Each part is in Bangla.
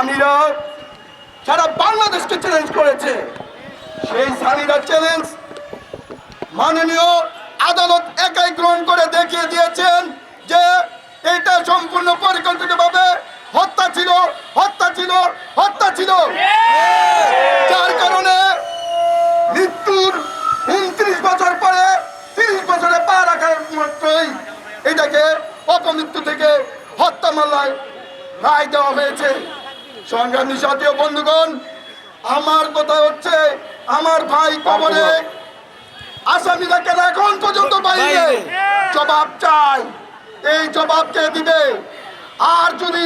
স্বামীরা সারা বাংলাদেশকে চ্যালেঞ্জ করেছে। সেই স্বামীরা চ্যালেঞ্জ মাননীয় আদালত একাই গ্রহণ করে দেখিয়ে দিয়েছেন যে এটা সম্পূর্ণ পরিকল্পিতভাবে হত্যা ছিল হত্যা ছিল হত্যা ছিল। যার কারণে মৃত্যুর উনত্রিশ বছর পরে তিরিশ বছরে পা রাখার মাত্রই এটাকে অপমৃত্যু থেকে হত্যা মামলায় রায় দেওয়া হয়েছে। সংগ্রামী জাতীয় বন্ধুগণ আমার কথা হচ্ছে আমার ভাই কবরে আসামিরা কেন এখন পর্যন্ত বাইরে জবাব চাই। এই জবাব কে দিবে? আর যদি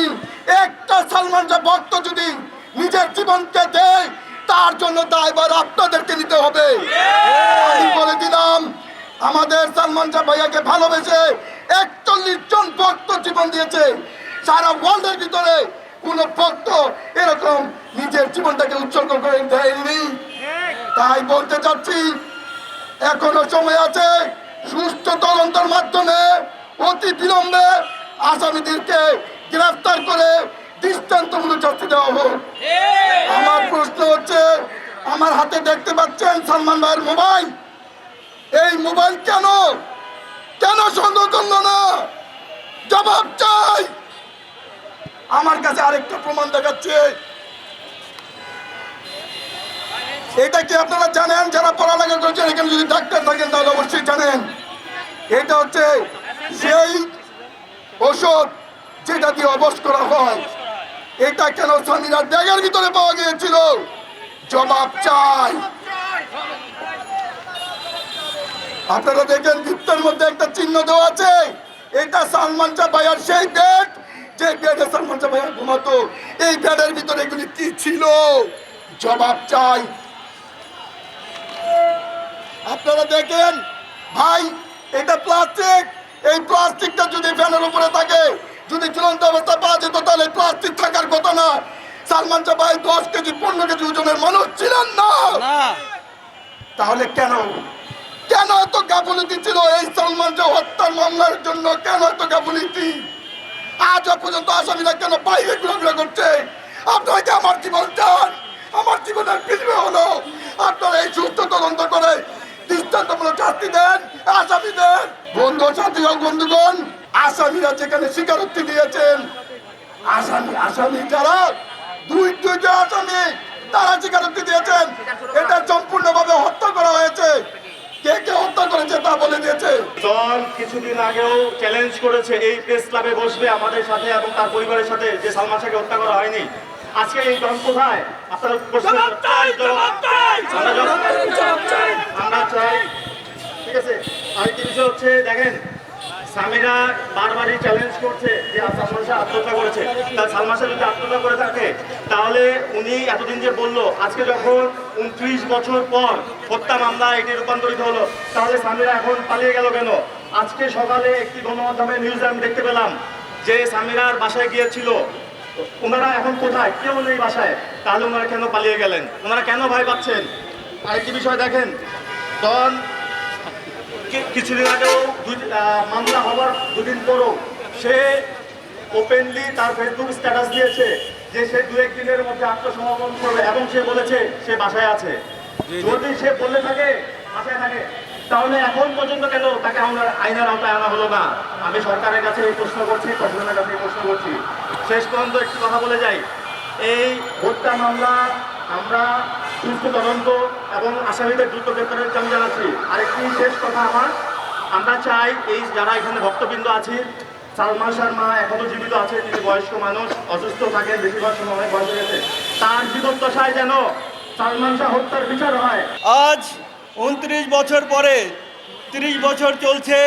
একটা সালমান শাহ ভক্ত যদি নিজের জীবনকে দেয় তার জন্য দায়ভার আপনাদেরকে নিতে হবে। আমি বলে দিলাম আমাদের সালমান শাহ ভাইয়াকে ভালোবেসে একচল্লিশ জন ভক্ত জীবন দিয়েছে সারা ওয়ার্ল্ডের ভিতরে কোন ভক্ত এরকম নিজের জীবনটাকে উৎসর্গ করে দেয়নি। তাই বলতে চাচ্ছি, এখনও সময় আছে সুস্থ তদন্তের মাধ্যমে অতি বিলম্বে আসামিদেরকে গ্রেফতার করে দৃষ্টান্তমূলক শাস্তি দেওয়া হোক। আমার প্রশ্ন হচ্ছে, আমার হাতে দেখতে পাচ্ছেন সালমান ভাইয়ের মোবাইল। এই মোবাইল কেন? কেন সন্দেহ করল না? জবাব চাই! আমার কাছে আরেকটা প্রমাণ দেখাচ্ছে। এটা কি আপনারা জানেন? যারা পড়ালেখা করছেন, এখানে যদি ডাক্তার থাকেন, তাহলে অবশ্যই জানেন। এটা হচ্ছে সেই ওষুধ যেটা দিয়ে অবশ করা হয়। এটা কেন স্বামীরা ব্যাগের ভিতরে পাওয়া গিয়েছিল? জবাব চাই। আপনারা দেখেন বৃত্তের মধ্যে একটা চিহ্ন দেওয়া আছে। এটা সালমান শাহ ভাইয়ার সেই বেড যে বেডে সালমান শাহ ভাইয়া ঘুমাতো এই বেডের ভিতরে এগুলি কি ছিল? জবাব চাই। আপনারা দেখেন ভাই এটা প্লাস্টিক। এই প্লাস্টিকটা যদি ফ্যানের উপরে থাকে যদি ঝুলন্ত অবস্থা পাওয়া যেত তাহলে প্লাস্টিক থাকার কথা না। সালমান শাহ ভাই দশ কেজি পনেরো কেজি ওজনের মানুষ ছিলেন না। তাহলে কেন? কেন এত গাফলতি ছিল এই সালমান শাহ হত্যার মামলার জন্য? কেন এত গাফলতি? আজ পর্যন্ত আসামিরা কেন বাইরে ঘোরাফেরা করছে? আপনারা কি আমার জীবন চান? আমার জীবনের পৃথিবী হলো। আপনারা এই সুস্থ তদন্ত করে দৃষ্টান্তমূলক শাস্তি দেন, আসামি দেন। বন্ধু, সাথী বন্ধুগণ, আসামিরা যেখানে স্বীকারোক্তি দিয়েছেন, আসামি আসামি যারা দুই দুইটা আসামি, তারা স্বীকারোক্তি দিয়েছেন। এটা সম্পূর্ণভাবে হত্যা করা হয়েছে। কে কে হত্যা করেছে তা বলে দিয়েছে। দল কিছুদিন আগেও চ্যালেঞ্জ করেছে এই প্রেস ক্লাবে বসবে আমাদের সাথে এবং তার পরিবারের সাথে যে সালমান শাহকে হত্যা করা হয়নি। আজকে এই দল কোথায়? আপনারা প্রশ্ন আমরা চাই। ঠিক আছে। আরেকটি বিষয় হচ্ছে দেখেন স্বামীরা বারবারই চ্যালেঞ্জ করছে যে সালমান শাহ আত্মহত্যা করেছে। তা সালমান শাহ যদি আত্মহত্যা করে থাকে তাহলে উনি এতদিন যে বলল, আজকে যখন উনত্রিশ বছর পর হত্যা মামলা এটি রূপান্তরিত হলো, তাহলে স্বামীরা এখন পালিয়ে গেল কেন? আজকে সকালে একটি গণমাধ্যমে নিউজে আমি দেখতে পেলাম যে স্বামীরার বাসায় গিয়েছিল। ওনারা এখন কোথায়? কেউ নেই বাসায়। তাহলে ওনারা কেন পালিয়ে গেলেন? ওনারা কেন ভয় পাচ্ছেন? আরেকটি বিষয় দেখেন তখন কিছুদিন আগেও মামলা হওয়ার দুদিন পরও সে ওপেনলি তার ফেসবুক স্ট্যাটাস দিয়েছে। যে সে দু একদিনের মধ্যে আত্মসমর্পণ করবে এবং সে বলেছে সে বাসায় আছে। যদি সে বলে থাকে বাসায় থাকে তাহলে এখন পর্যন্ত কেন তাকে আমরা আইনের আওতায় আনা হলো না? আমি সরকারের কাছে এই প্রশ্ন করছি প্রশাসনের কাছে এই প্রশ্ন করছি। শেষ পর্যন্ত একটি কথা বলে যাই। এই হত্যা মামলা আমরা সুস্থ তদন্ত এবং আসামিদের দ্রুত গ্রেপ্তারের দাবি জানাচ্ছি আরেকটি শেষ কথা আমার আমরা চাই এই যারা এখানে ভক্তবৃন্দ আছে সালমান শাহর মা এখনও জীবিত আছে তিনি বয়স্ক মানুষ, অসুস্থ থাকেন, বেশিরভাগ সময় অনেক বয়স গেছে। তার জীবন দশায় যেন সালমান শাহ হত্যার বিচার হয়। আজ উনত্রিশ বছর পরে, তিরিশ বছর চলছে,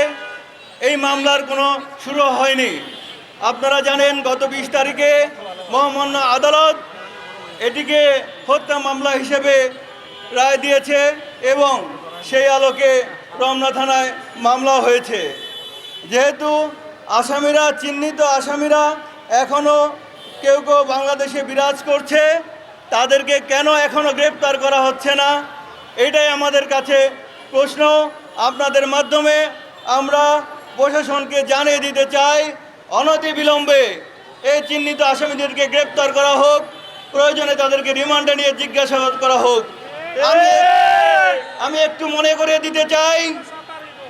এই মামলার কোনো শুরু হয়নি। আপনারা জানেন, গত বিশ তারিখে মহামান্য আদালত এটিকে হত্যা মামলা হিসেবে রায় দিয়েছে এবং সেই আলোকে রমনা থানায় মামলা হয়েছে। যেহেতু আসামিরা চিহ্নিত আসামিরা এখনও কেউ কেউ বাংলাদেশে বিরাজ করছে। তাদেরকে কেন এখনও গ্রেপ্তার করা হচ্ছে না? এটাই আমাদের কাছে প্রশ্ন। আপনাদের মাধ্যমে আমরা প্রশাসনকে জানিয়ে দিতে চাই অনতি বিলম্বে এই চিহ্নিত আসামিদেরকে গ্রেপ্তার করা হোক প্রয়োজনে তাদেরকে রিমান্ডে নিয়ে জিজ্ঞাসাবাদ করা হোক। আমি আমি একটু মনে করে দিতে চাই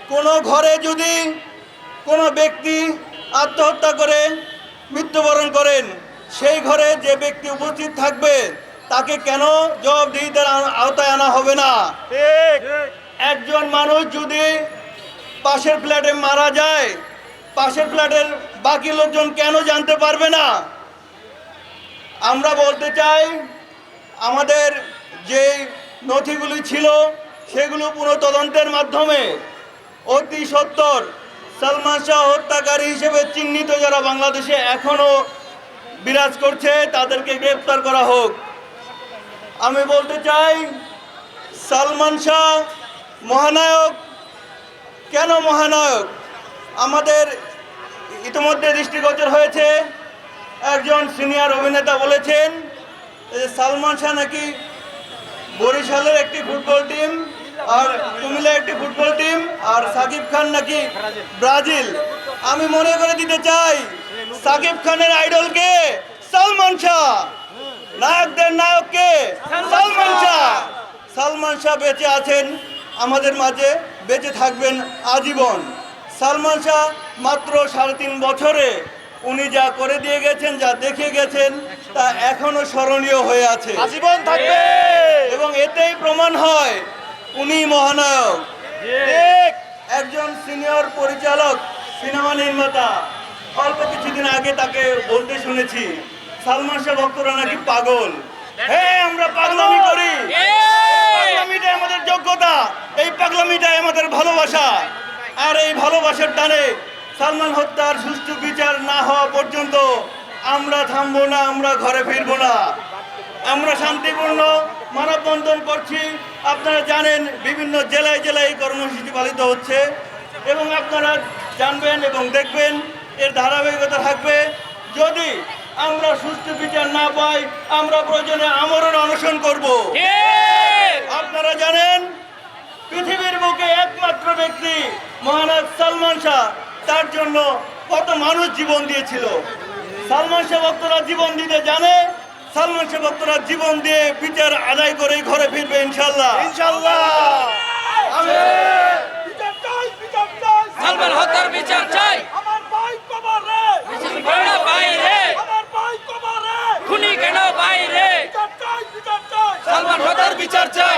কোনো ঘরে যদি কোনো ব্যক্তি আত্মহত্যা করে মৃত্যুবরণ করেন সেই ঘরে যে ব্যক্তি উপস্থিত থাকবে তাকে কেন জবাবদিহিতার আওতায় আনা হবে না? একজন মানুষ যদি পাশের ফ্ল্যাটে মারা যায় পাশের ফ্ল্যাটের বাকি লোকজন কেন জানতে পারবে না? আমরা বলতে চাই আমাদের যে নথিগুলি ছিল সেগুলো পুরো তদন্তের মাধ্যমে অতি সত্তর সালমান শাহ হত্যাকারী হিসেবে চিহ্নিত যারা বাংলাদেশে এখনও বিরাজ করছে, তাদেরকে গ্রেপ্তার করা হোক। আমি বলতে চাই, সালমান শাহ মহানায়ক, কেন মহানায়ক? আমাদের ইতিমধ্যে দৃষ্টিগোচর হয়েছে, একজন সিনিয়র অভিনেতা বলেছেন সালমান শাহ নাকি বরিশালের একটি ফুটবল টিম আর কুমিল্লার একটি ফুটবল টিম আর সাকিব খান নাকি ব্রাজিল। আমি মনে করে দিতে চাই সাকিব খানের আইডলকে সালমান শাহ নায়কদের নায়ককে সালমান শাহ। সালমান শাহ বেঁচে আছেন আমাদের মাঝে বেঁচে থাকবেন আজীবন। সালমান শাহ মাত্র সাড়ে তিন বছরে উনি যা করে দিয়ে গেছেন যা দেখে গেছেন তা এখনও স্মরণীয় হয়ে আছে। আজীবন থাকবে। এবং এতেই প্রমাণ হয় উনি মহানায়ক। একজন সিনিয়র পরিচালক সিনেমা নির্মাতা। অল্প কিছুদিন আগে তাকে বলতে শুনেছি সালমান শাহ ভক্তরা নাকি পাগল। হ্যাঁ আমরা পাগলামি করি। পাগলামিটাই আমাদের যোগ্যতা। এই পাগলামিটাই আমাদের ভালোবাসা। আর এই ভালোবাসার টানে সালমান হত্যার সুষ্ঠু বিচার না হওয়া পর্যন্ত আমরা থামবো না আমরা ঘরে ফিরবো না। আমরা শান্তিপূর্ণ মানববন্ধন করছি। আপনারা জানেন বিভিন্ন জেলায় জেলায় এই কর্মসূচি পালিত হচ্ছে এবং আপনারা জানবেন এবং দেখবেন এর ধারাবাহিকতা থাকবে। যদি আমরা সুষ্ঠু বিচার না পাই আমরা প্রয়োজনে আমরণ অনশন করব। আপনারা জানেন পৃথিবীর বুকে একমাত্র ব্যক্তি মহানায়ক সালমান শাহ তার জন্য কত মানুষ জীবন দিয়েছিল। সালমান শাহ ভক্তরা জীবন দিতে জানে সালমান শাহ ভক্তরা জীবন দিয়ে বিচার আদায় করে ঘরে ফিরবে ইনশাল্লাহ ইনশাআল্লাহ। সালমান হত্যার বিচার চাই। কেন বাইরে খুনি কেন বাইরে সালমান হত্যার বিচার চাই।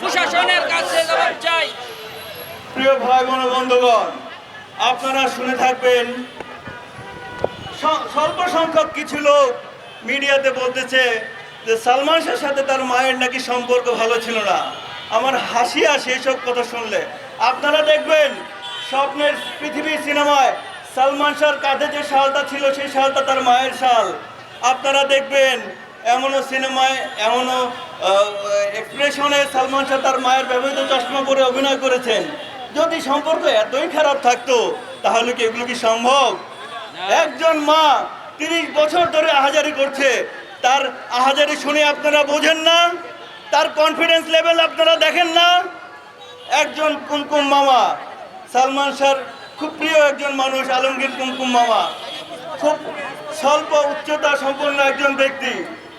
প্রশাসনের কাছে জবাব চাই। প্রিয় ভাই বোন ও বন্ধুগণ আপনারা শুনে থাকবেন স্বল্প সংখ্যক কিছু লোক মিডিয়াতে বলতেছে যে সালমান শাহের সাথে তার মায়ের নাকি সম্পর্ক ভালো ছিল না। আমার হাসি আসে এসব কথা শুনলে। আপনারা দেখবেন, স্বপ্নের পৃথিবী সিনেমায় সালমান শাহর কাঁধে যে শালটা ছিল, সেই শালটা তার মায়ের শাল। আপনারা দেখবেন, এমনও সিনেমায়, এমনও এক্সপ্রেশনে সালমান শাহ তার মায়ের ব্যবহৃত চশমা পরে অভিনয় করেছেন। যদি সম্পর্ক এতই খারাপ থাকতো, তাহলে কি এগুলো কি সম্ভব? একজন মা তিরিশ বছর ধরে আহাজারি করছে। তার আহাজারি শুনে আপনারা বোঝেন না, তার কনফিডেন্স লেভেল আপনারা দেখেন না। একজন কুমকুম মামা, সালমান শাহর খুব প্রিয় একজন মানুষ, আলমগীর কুমকুম মামা। খুব স্বল্প উচ্চতা সম্পন্ন একজন ব্যক্তি।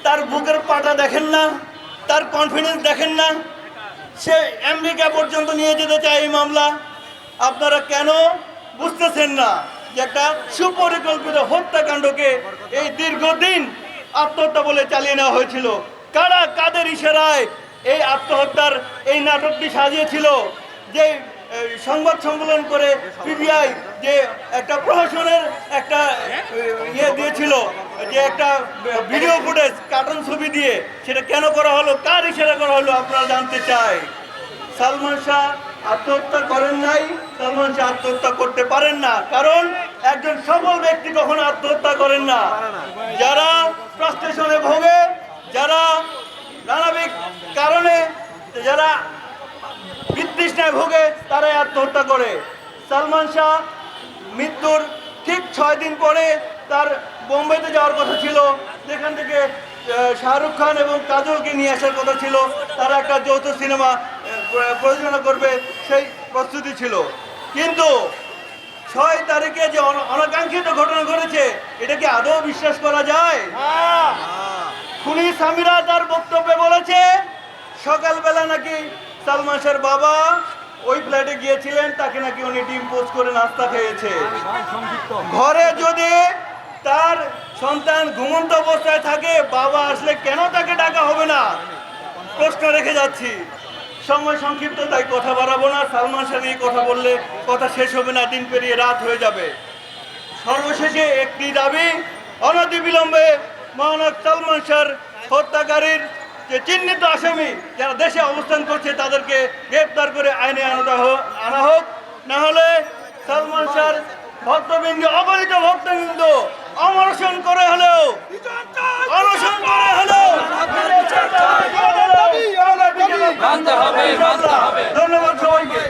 তার বুকের পাটা দেখেন না, তার কনফিডেন্স দেখেন না। সে আমেরিকা পর্যন্ত নিয়ে যেতে চায় এই মামলা। আপনারা কেন বুঝতেছেন না? যে একটা সুপরিকল্পিত হত্যাকাণ্ডকে এই দীর্ঘদিন আত্মহত্যা বলে চালিয়ে নেওয়া হয়েছিল। কারা কাদের ইশারায় এই আত্মহত্যার এই নাটকটি সাজিয়েছিল? যে সংবাদ সম্মেলন করে পিবিআই যে একটা প্রশাসনের একটা ইয়ে দিয়েছিল, যে একটা ভিডিও ফুটেজ, কার্টুন ছবি দিয়ে সেটা কেন করা হলো? কার ইশারা করা হলো? আপনারা জানতে চাই। সালমান শাহ আত্মহত্যা করেন নাই, সালমান শাহ আত্মহত্যা করতে পারেন না। কারণ একজন সফল ব্যক্তি কখনো আত্মহত্যা করেন না। যারা ফ্রাস্ট্রেশনে ভোগে, যারা নানাবিক কারণে যারা বিতৃষ্ণায় ভোগে, তারাই আত্মহত্যা করে। সালমান শাহ মৃত্যুর ঠিক ছয় দিন পরে তার বোম্বেতে যাওয়ার কথা ছিল। যেখান থেকে শাহরুখ খান এবং কাজলকে নিয়ে আসার কথা ছিল। তারা একটা যৌথ সিনেমা প্রযোজনা করবে সেই প্রস্তুতি ছিল। কিন্তু ছয় তারিখে যে অনাকাঙ্ক্ষিত ঘটনা ঘটেছে এটা কি আদৌ বিশ্বাস করা যায়? খুনি সামিরা তার বক্তব্যে বলেছে সকালবেলা নাকি সালমান শাহর বাবা ওই ফ্ল্যাটে গিয়েছিলেন তাকে নাকি উনি ডিম পোস্ট করে নাস্তা খেয়েছে। ঘরে যদি তার সন্তান ঘুমন্ত অবস্থায় থাকে বাবা আসলে কেন তাকে ডাকা হবে না? প্রশ্ন রেখে যাচ্ছি। সময় সংক্ষিপ্ত, তাই কথা বাড়াবো না। সালমান শাহ নিয়ে কথা বললে কথা শেষ হবে না, দিন পেরিয়ে রাত হয়ে যাবে। সর্বশেষে একটি দাবি অনতিবিলম্বে মহানক সালমান শাহর হত্যাকারীর যে চিহ্নিত আসামি, যারা দেশে অবস্থান করছে, তাদেরকে গ্রেপ্তার করে আইনে আনা হোক আনা হোক। না হলে সালমান শাহর ভক্তবৃন্দ, অগণিত ভক্তবৃন্দ অমরশন করে হলেও অনশন করে হলেও। ধন্যবাদ সবাইকে।